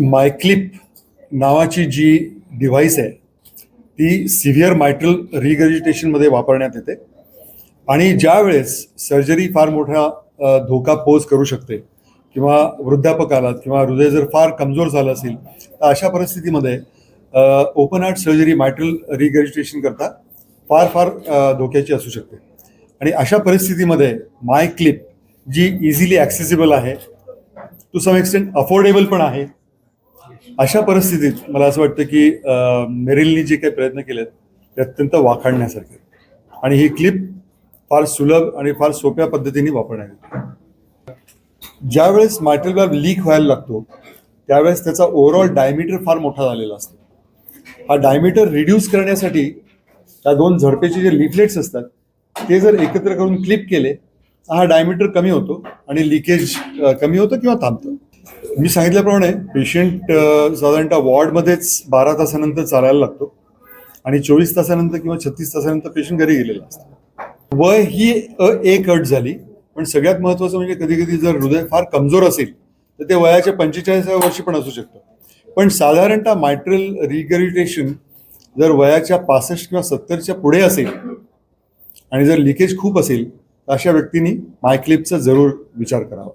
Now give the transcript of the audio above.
मायक्लिप नावाची जी डिव्हाइस आहे ती सिव्हिअर मायट्रल रिगजिटेशनमध्ये वापरण्यात येते. आणि ज्यावेळेस सर्जरी फार मोठा धोका पोज करू शकते किंवा वृद्धापकालात किंवा हृदय जर फार कमजोर झालं असेल तर अशा परिस्थितीमध्ये open heart surgery mitral regurgitation करता फार फार धोक्याची असू शकते. आणि अशा परिस्थितीमध्ये माय क्लिप जी इझिली ॲक्सेसिबल आहे टू सम एक्सटेंट अफोर्डेबल पण आहे अशा परिस्थितीत मला असं वाटतं की मेरिलनी जे काही प्रयत्न केलेत ते अत्यंत वाखाणण्यासारखे आणि ही क्लिप फार सुलभ आणि फार सोप्या पद्धतीने वापरण्यात येते. ज्यावेळेस मायटल बॅब लीक व्हायला लागतो त्यावेळेस त्याचा ओव्हरऑल डायमीटर फार मोठा झालेला असतो. हा डायमीटर रिड्यूस करण्यासाठी त्या दोन झडपेचे जे लिफलेट्स असतात ते जर एकत्र करून क्लिप केले तर हा डायमीटर कमी होतो आणि लिकेज कमी होतं किंवा थांबतं. मी सांगितल्याप्रमाणे पेशंट साधारणतः वॉर्डमध्येच बारा तासानंतर चालायला लागतो. आणि चोवीस तासानंतर किंवा छत्तीस तासानंतर पेशंट घरी गेलेला असतो. वय ही अ एक अट झाली. पण सगळ्यात महत्वाचं म्हणजे कधी कधी जर हृदय फार कमजोर असेल तर ते वयाच्या पंचेचाळीसाव्या वर्षी पण असू शकतं. पण साधारणतः मायट्रल रिगरिटेशन जर वयाच्या पासष्ट किंवा सत्तरच्या पुढे असेल आणि जर लिकेज खूप असेल तर अशा व्यक्तींनी मायक्लिपचा जरूर विचार करावा.